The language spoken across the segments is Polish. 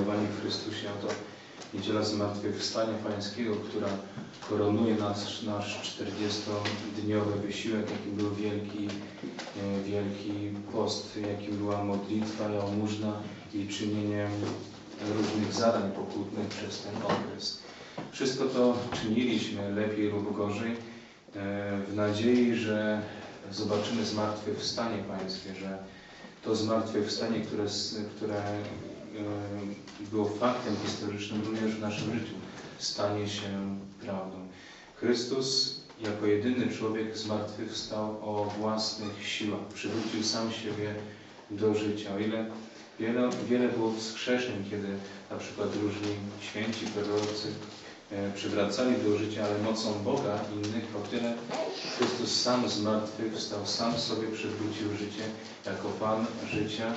umiłowani w Chrystusie, oto Niedziela Zmartwychwstania Pańskiego, która koronuje nasz, nasz 40-dniowy wysiłek, jakim był wielki, e, wielki post, jakim była modlitwa, jałmużna i czynienie różnych zadań pokutnych przez ten okres. Wszystko to czyniliśmy lepiej lub gorzej, e, w nadziei, że zobaczymy zmartwychwstanie Pańskie, że to zmartwychwstanie, które, które było faktem historycznym również w naszym życiu, stanie się prawdą. Chrystus jako jedyny człowiek zmartwychwstał o własnych siłach, przywrócił sam siebie do życia. O ile wiele, wiele było wskrzeszeń, kiedy na przykład różni święci prorocy e, przywracali do życia, ale mocą Boga innych, o tyle Chrystus sam zmartwychwstał, sam sobie przywrócił życie jako Pan życia,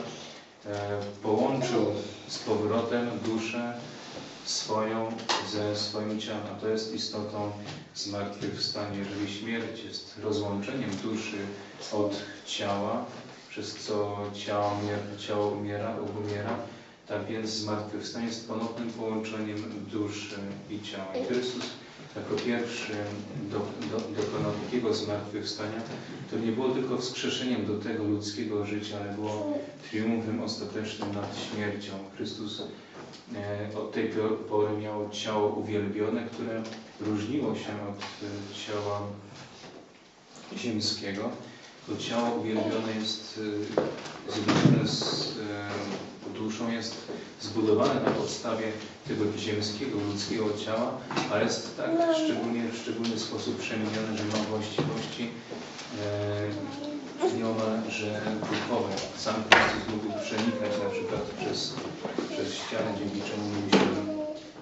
połączył z powrotem duszę swoją ze swoim ciałem. A to jest istotą zmartwychwstania. Jeżeli śmierć jest rozłączeniem duszy od ciała, przez co ciało, umiera umiera, tak więc zmartwychwstanie jest ponownym połączeniem duszy i ciała. I Chrystus jako pierwszy do, do, dokonał takiego zmartwychwstania, to nie było tylko wskrzeszeniem do tego ludzkiego życia, ale było triumfem ostatecznym nad śmiercią. Chrystus e, od tej pory miał ciało uwielbione, które różniło się od e, ciała ziemskiego. To ciało uwielbione jest e, zjednoczone z duszą, jest zbudowane na podstawie tego ziemskiego, ludzkiego ciała, a jest tak szczególnie, w szczególny sposób przemienione, że ma właściwości e, nieomalże duchowe. Sam Chrystus mógł przenikać na przykład przez, przez ścianę, dzięki czemu mógł się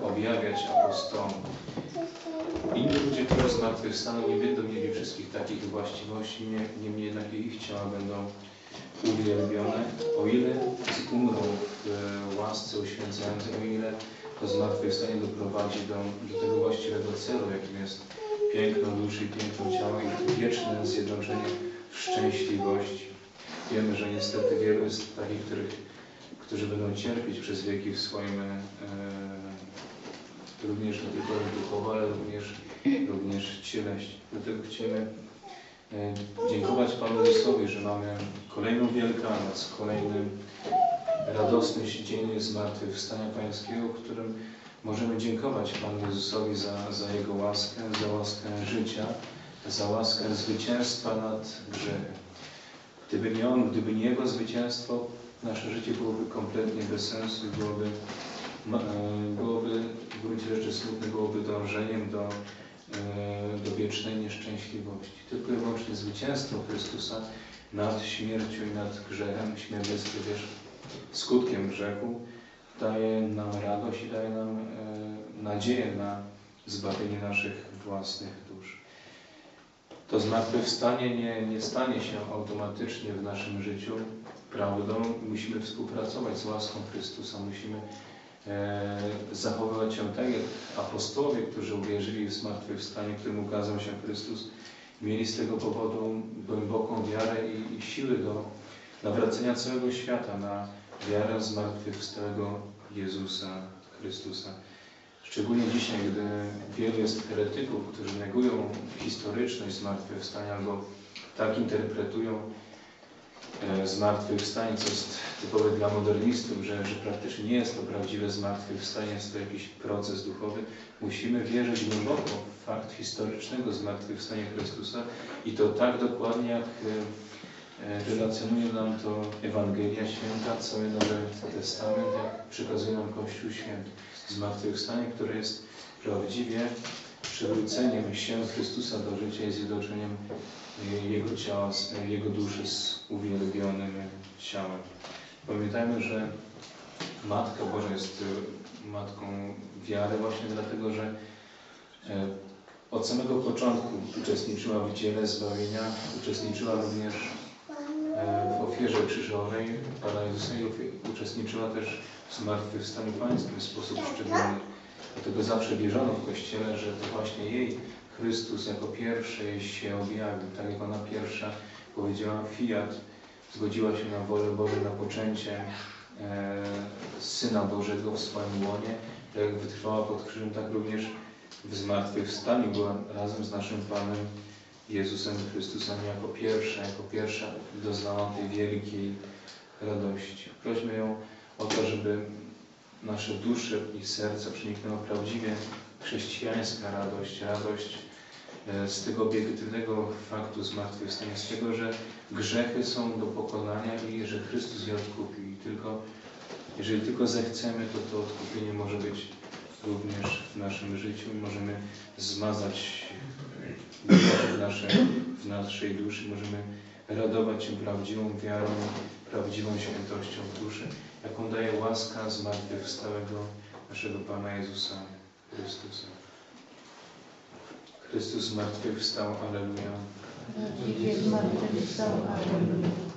objawiać apostołom. Inni ludzie, którzy zmartwychwstaną, nie będą mieli wszystkich takich właściwości, niemniej jednak ich ciała będą uwielbione, o ile umrą w e, łasce uświęcającej, o ile to zmartwychwstanie doprowadzi do, do tego właściwego celu, jakim jest piękno duszy, piękno ciała i wieczne zjednoczenie w szczęśliwości. Wiemy, że niestety wielu jest takich, których, którzy będą cierpieć przez wieki w swoim e, również nie tylko duchowo, ale również, również cieleśnie. Dlatego chcemy dziękować Panu Jezusowi, że mamy kolejną Wielkanoc, kolejny radosny dzień Zmartwychwstania Pańskiego, w którym możemy dziękować Panu Jezusowi za, za Jego łaskę, za łaskę życia, za łaskę zwycięstwa nad grzechem. Gdyby nie On, gdyby nie Jego zwycięstwo, nasze życie byłoby kompletnie bez sensu i byłoby, e, byłoby w gruncie rzeczy smutne, byłoby dążeniem do, e, do wiecznej nieszczęśliwości. Tylko i wyłącznie zwycięstwo Chrystusa nad śmiercią i nad grzechem, śmierć jest przecież skutkiem grzechu, daje nam radość i daje nam e, nadzieję na zbawienie naszych własnych dusz. To zmartwychwstanie nie, nie stanie się automatycznie w naszym życiu prawdą. Musimy współpracować z łaską Chrystusa. Musimy e, zachowywać się tak, jak apostołowie, którzy uwierzyli w zmartwychwstanie, którym ukazał się Chrystus, mieli z tego powodu głęboką wiarę i, i siły do nawracenia całego świata na wiarę zmartwychwstałego Jezusa Chrystusa. Szczególnie dzisiaj, gdy wielu jest heretyków, którzy negują historyczność zmartwychwstania albo tak interpretują e, zmartwychwstanie, co jest typowe dla modernistów, że, że praktycznie nie jest to prawdziwe zmartwychwstanie, jest to jakiś proces duchowy. Musimy wierzyć głęboko w fakt historycznego zmartwychwstania Chrystusa i to tak dokładnie, jak e, E, relacjonuje nam to Ewangelia Święta, cały Nowy Testament, jak przekazuje nam Kościół Święty. Zmartwychwstanie, które jest prawdziwie przywróceniem się Chrystusa do życia i zjednoczeniem Jego ciała, Jego duszy z uwielbionym ciałem. Pamiętajmy, że Matka Boża jest e, Matką wiary właśnie dlatego, że e, od samego początku uczestniczyła w dziele zbawienia, uczestniczyła również E, w ofierze krzyżowej Pana Jezusa i uczestniczyła też w zmartwychwstaniu Pańskim w sposób szczególny. Dlatego zawsze wierzono w Kościele, że to właśnie jej Chrystus jako pierwszy się objawił. Tak jak ona pierwsza powiedziała fiat, zgodziła się na wolę Bożą, na poczęcie e, Syna Bożego w swoim łonie, tak jak wytrwała pod krzyżem, tak również w zmartwychwstaniu była razem z naszym Panem Jezusem Chrystusem jako pierwsza, jako pierwsza doznała tej wielkiej radości. Prośmy ją o to, żeby nasze dusze i serca przeniknęła prawdziwie chrześcijańska radość, radość e, z tego obiektywnego faktu zmartwychwstania, z tego, że grzechy są do pokonania i że Chrystus je odkupił. I tylko, jeżeli tylko zechcemy, to to odkupienie może być również w naszym życiu możemy zmazać w naszej, w naszej duszy, możemy radować się prawdziwą wiarą, prawdziwą świętością duszy, jaką daje łaska zmartwychwstałego naszego Pana Jezusa Chrystusa. Chrystus zmartwychwstał. Prawdziwie zmartwychwstał, Alleluja.